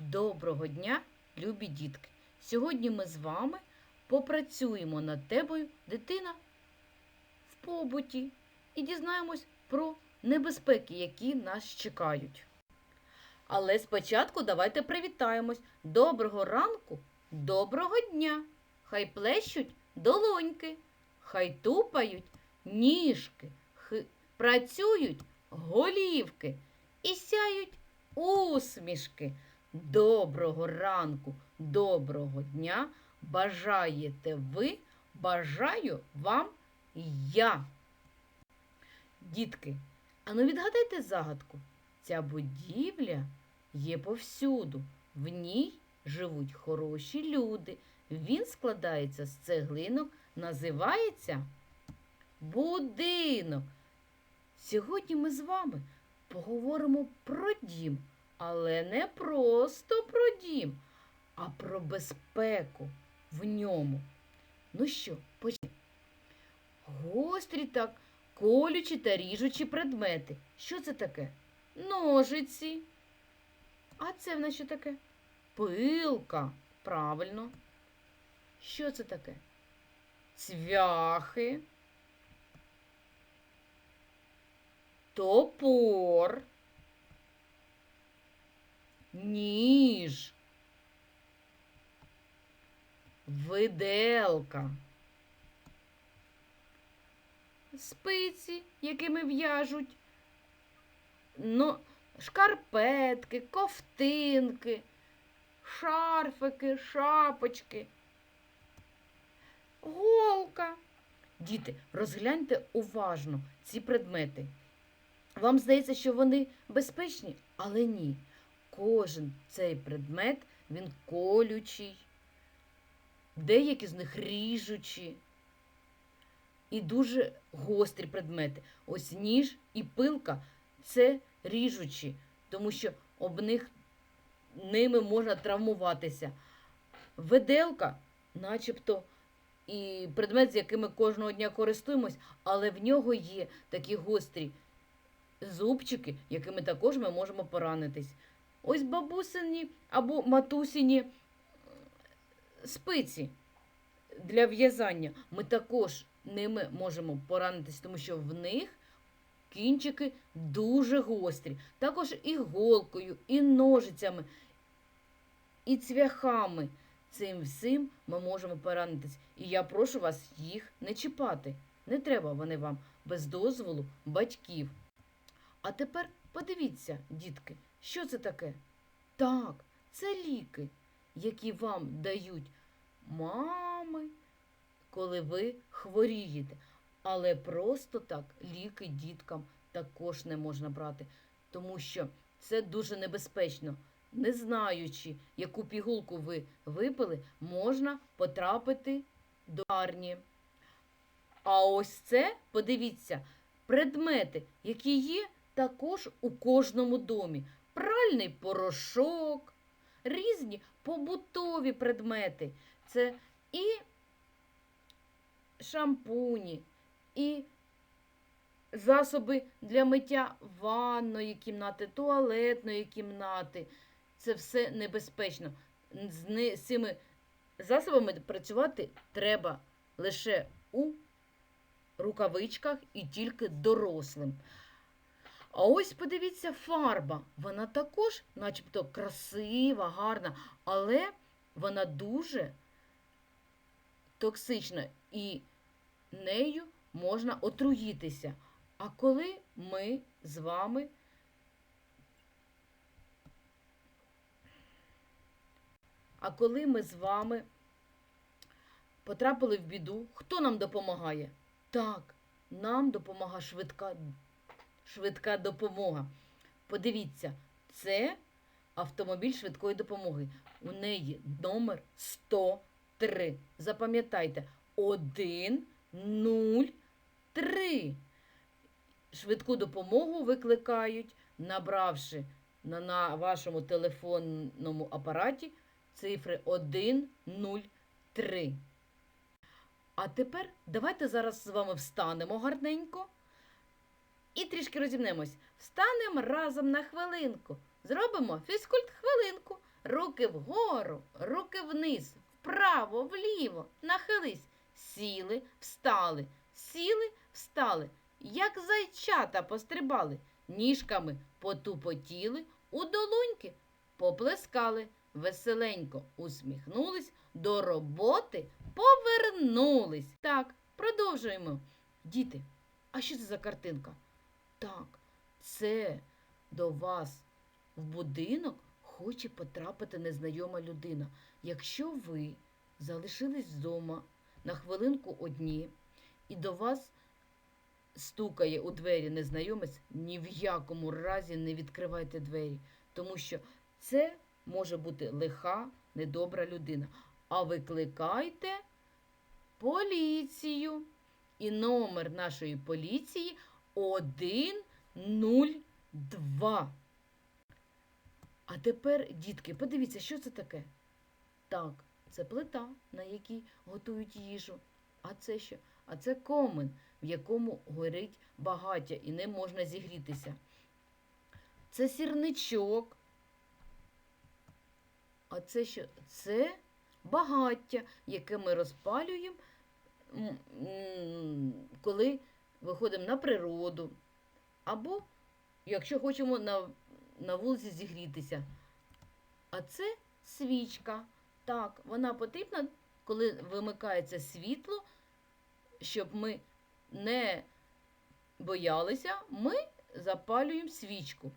Доброго дня, любі дітки! Сьогодні ми з вами попрацюємо над темою дитина в побуті і дізнаємось про небезпеки, які нас чекають. Але спочатку давайте привітаємось. Доброго ранку, доброго дня! Хай плещуть долоньки, хай тупають ніжки, хи- працюють голівки і сяють усмішки. Доброго ранку, доброго дня. Бажаєте ви, бажаю вам я. Дітки, а ну відгадайте загадку. Ця будівля є повсюду. В ній живуть хороші люди. Він складається з цеглинок, називається будинок. Сьогодні ми з вами поговоримо про дім, але не просто про дім, а про безпеку в ньому. Ну що, почнемо. Гострі так, колючі та ріжучі предмети. Що це таке? Ножиці. А це в нас що таке? Пилка. Правильно. Що це таке? Цвяхи. Топор. Ніж. Виделка. Спиці, якими в'яжуть. Ну, шкарпетки, ковтинки, шарфики, шапочки. Голка. Діти, розгляньте уважно ці предмети. Вам здається, що вони безпечні, але ні. Кожен цей предмет він колючий, деякі з них ріжучі і дуже гострі предмети. Ось ніж і пилка це ріжучі, тому що об них ними можна травмуватися. Веделка, начебто, і предмет, з яким ми кожного дня користуємось, але в нього є такі гострі зубчики, якими також ми можемо поранитись. Ось бабусині або матусині е, спиці для в'язання. Ми також ними можемо поранитись, тому що в них кінчики дуже гострі. Також і голкою, і ножицями, і цвяхами. Цим всім ми можемо поранитись. І я прошу вас їх не чіпати. Не треба вони вам без дозволу батьків. А тепер подивіться, дітки, що це таке? Так, це ліки, які вам дають мами, коли ви хворієте. Але просто так ліки діткам також не можна брати, тому що це дуже небезпечно. Не знаючи, яку пігулку ви випили, можна потрапити до арні. А ось це, подивіться, предмети, які є також у кожному домі. Пральний порошок, різні побутові предмети. Це і шампуні, і засоби для миття ванної кімнати, туалетної кімнати. Це все небезпечно. З цими засобами працювати треба лише у рукавичках і тільки дорослим. А ось подивіться, фарба. Вона також, начебто, красива, гарна, але вона дуже токсична і нею можна отруїтися. А коли ми з вами А коли ми з вами потрапили в біду, хто нам допомагає? Так, нам допомагає швидка, швидка допомога. Подивіться, це автомобіль швидкої допомоги. У неї номер 103. Запам'ятайте, 1, 0, 3. Швидку допомогу викликають, набравши на, на вашому телефонному апараті цифри 1, 0, 3. А тепер давайте зараз з вами встанемо гарненько і трішки розімнемось. Встанемо разом на хвилинку. Зробимо фізкульт хвилинку. Руки вгору, руки вниз, вправо, вліво, нахились. Сіли, встали, сіли, встали. Як зайчата пострибали, ніжками потупотіли, у долоньки поплескали, веселенько усміхнулись, до роботи повернулись. Так, продовжуємо. Діти, а що це за картинка? Так, це до вас в будинок хоче потрапити незнайома людина. Якщо ви залишились вдома на хвилинку одні, і до вас стукає у двері незнайомець, ні в якому разі не відкривайте двері, тому що це може бути лиха, недобра людина. А викликайте поліцію. І номер нашої поліції 102. А тепер, дітки, подивіться, що це таке? Так, це плита, на якій готують їжу. А це що? А це комен, в якому горить багаття і не можна зігрітися. Це сірничок. А це що? Це багаття, яке ми розпалюємо, коли виходимо на природу. Або, якщо хочемо на, на вулиці зігрітися. А це свічка. Так, вона потрібна, коли вимикається світло, щоб ми не боялися, ми запалюємо свічку.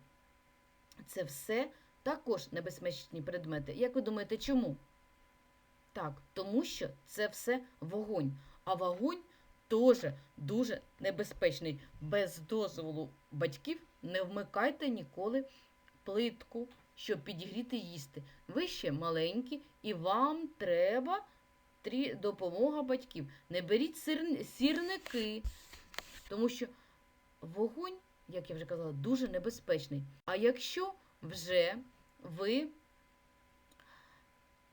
Це все також небезпечні предмети. Як ви думаєте, чому? Так, тому що це все вогонь. А вогонь теж дуже небезпечний. Без дозволу батьків не вмикайте ніколи плитку, щоб підігріти їсти. Ви ще маленькі, і вам треба допомога батьків. Не беріть сірники, тому що вогонь, як я вже казала, дуже небезпечний. А якщо вже ви,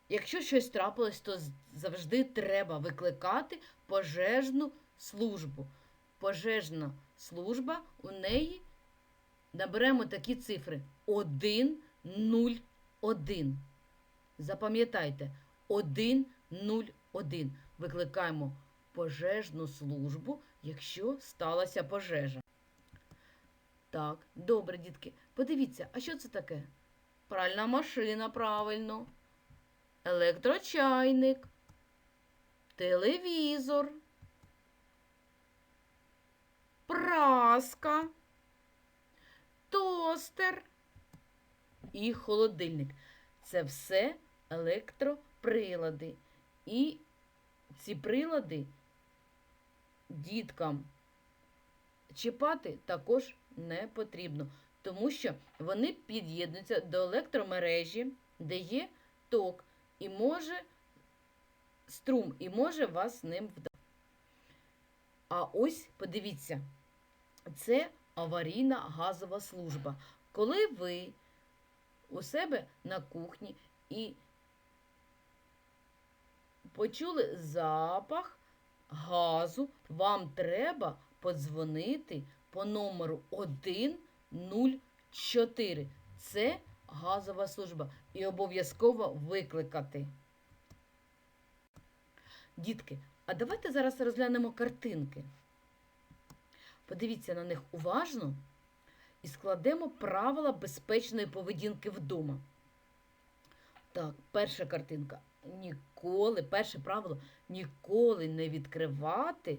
якщо щось трапилось, то завжди треба викликати пожежну службу. Пожежна служба у неї наберемо такі цифри 101. Запам'ятайте, 101. Викликаємо пожежну службу, якщо сталася пожежа. Так, добре, дітки. Подивіться, а що це таке? Пральна машина, правильно. Електрочайник. Телевізор. Праска. Тостер і холодильник. Це все електроприлади. І ці прилади діткам чіпати також не потрібно, тому що вони під'єднуються до електромережі, де є ток, і може струм, і може вас ним вдати. А ось подивіться, це аварійна газова служба. Коли ви у себе на кухні і почули запах газу, вам треба подзвонити по номеру 104. Це газова служба. І обов'язково викликати. Дітки, а давайте зараз розглянемо картинки. Подивіться на них уважно і складемо правила безпечної поведінки вдома. Так, перша картинка. Ніколи, перше правило ніколи не відкривати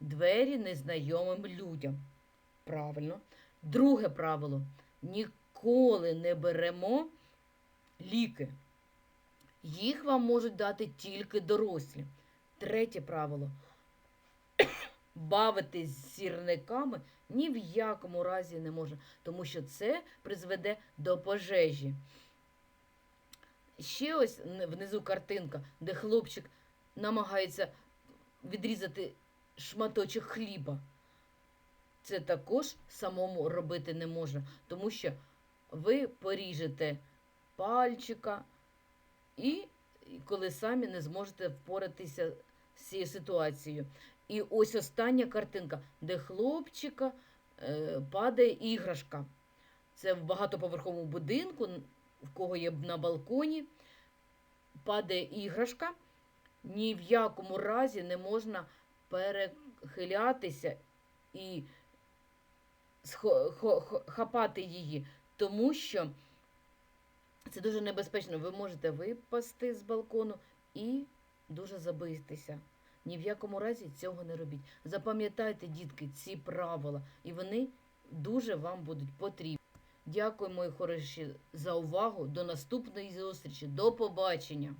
двері незнайомим людям. Правильно. Друге правило ніколи не беремо ліки. Їх вам можуть дати тільки дорослі. Третє правило. Бавитись з сірниками ні в якому разі не можна, тому що це призведе до пожежі. Ще ось внизу картинка, де хлопчик намагається відрізати шматочок хліба. Це також самому робити не можна, тому що ви поріжете пальчика і коли самі не зможете впоратися з цією ситуацією. І ось остання картинка, де хлопчика е, падає іграшка. Це в багатоповерховому будинку в кого є на балконі, падає іграшка, ні в якому разі не можна перехилятися і хапати її, тому що це дуже небезпечно. Ви можете випасти з балкону і дуже забитися. Ні в якому разі цього не робіть. Запам'ятайте, дітки, ці правила, і вони дуже вам будуть потрібні. Дякую, мої хороші, за увагу. До наступної зустрічі. До побачення!